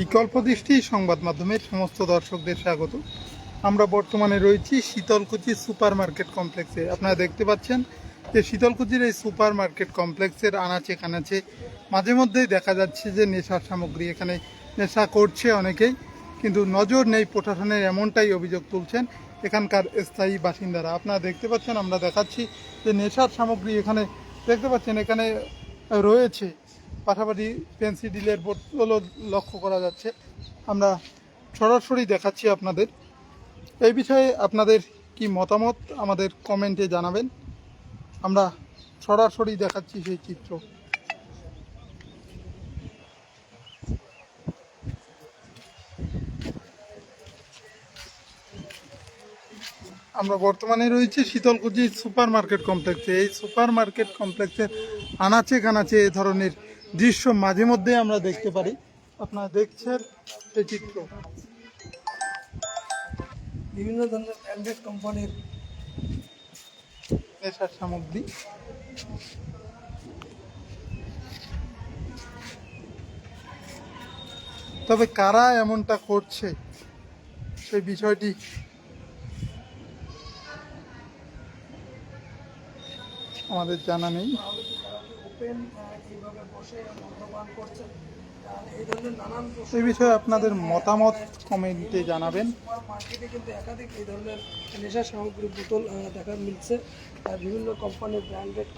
বিকল্প দৃষ্টি সংবাদ মাধ্যমের সমস্ত দর্শকদের স্বাগত। আমরা বর্তমানে রয়েছি শীতলকুচি সুপার মার্কেট কমপ্লেক্সে। আপনারা দেখতে পাচ্ছেন যে শীতলকুচির এই সুপার মার্কেট কমপ্লেক্সের আনাচে কানাচে মাঝে মধ্যেই দেখা যাচ্ছে যে নেশার সামগ্রী এখানে নেশা করছে অনেকেই, কিন্তু নজর নেই প্রশাসনের এমনটাই অভিযোগ তুলছেন এখানকার স্থায়ী বাসিন্দারা। আপনারা দেখতে পাচ্ছেন, আমরা দেখাচ্ছি যে নেশার সামগ্রী এখানে, দেখতে পাচ্ছেন, এখানে রয়েছে। পাশাপাশি পেন্সিডিলের বোতলও লক্ষ্য করা যাচ্ছে। আমরা সরাসরি দেখাচ্ছি আপনাদের। এই বিষয়ে আপনাদের কি মতামত আমাদের কমেন্টে জানাবেন। আমরা সরাসরি দেখাচ্ছি সেই চিত্র। আমরা বর্তমানে রয়েছি শীতলকুচি সুপার মার্কেট কমপ্লেক্সে। এই সুপার মার্কেট কমপ্লেক্সের আনাচে কানাচে এ ধরনের দৃশ্য মাঝে মধ্যে আমরা দেখতে পারি। আপনারা দেখছেন এই চিত্র। বিভিন্ন ধরনের ব্র্যান্ডেড কোম্পানির নেশার সামগ্রী। তবে কারা এমনটা করছে, সেই বিষয়টি আমাদের জানা নেই। ওপেন এইভাবে বসে মদ্যপান করছেন। এই ধরনের নানান এই বিষয়ে আপনাদের মতামত কমেন্টে জানাবেন। মার্কেটে কিন্তু একাধিক এই ধরনের নেশা সামগ্রী বোতল দেখা মিলছে। আর বিভিন্ন কোম্পানির ব্র্যান্ডেড